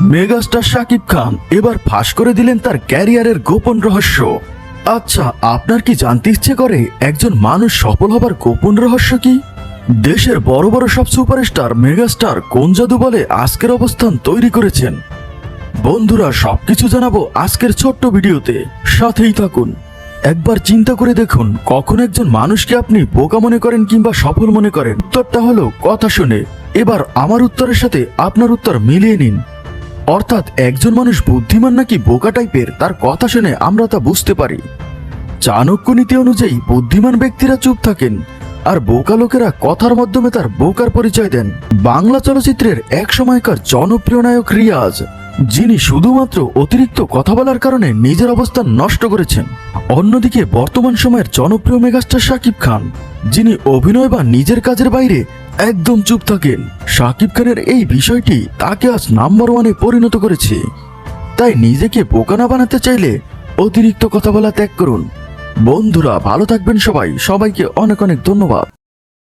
Megastar Shakib Khan এবার ফাঁস করে দিলেন তার ক্যারিয়ারের গোপন রহস্য। আচ্ছা আপনার কি জানতে ইচ্ছে করে একজন মানুষ সফল হবার গোপন রহস্য কি? দেশের বড় বড় সব সুপারস্টার, মেগাস্টার কোন জাদু বলে আজকের অবস্থান তৈরি করেছেন? বন্ধুরা, সবকিছু জানাব আজকের ছোট্ট ভিডিওতে। সাথেই থাকুন। একবার চিন্তা করে দেখুন, কখন একজন মানুষকে আপনি বোকা মনে করেন কিংবা সফল মনে করেন। উত্তরটা হলো, কথা শুনে। এবার আমার উত্তরের সাথে আপনার উত্তর মিলিয়ে নিন। অর্থাৎ একজন মানুষ বুদ্ধিমান নাকি বোকা টাইপের, তার কথা শুনে আমরা তা বুঝতে পারি। চাণক্য নীতি অনুযায়ী বুদ্ধিমান ব্যক্তিরা চুপ থাকেন, আর বোকা লোকেরা কথার মাধ্যমে তার বোকার পরিচয় দেন। বাংলা চলচ্চিত্রের এক সময়কার জনপ্রিয় নায়ক রিয়াজ, যিনি শুধুমাত্র অতিরিক্ত কথা বলার কারণে নিজের অবস্থান নষ্ট করেছেন। অন্যদিকে বর্তমান সময়ের জনপ্রিয় মেগাস্টার শাকিব খান, যিনি অভিনয় বা নিজের কাজের বাইরে একদম চুপ থাকেন। সাকিব খানের এই বিষয়টি তাকে আজ নাম্বার ওয়ানে পরিণত করেছে। তাই নিজেকে বোকা না বানাতে চাইলে অতিরিক্ত কথা বলা ত্যাগ করুন। বন্ধুরা, ভালো থাকবেন সবাই। সবাইকে অনেক অনেক ধন্যবাদ।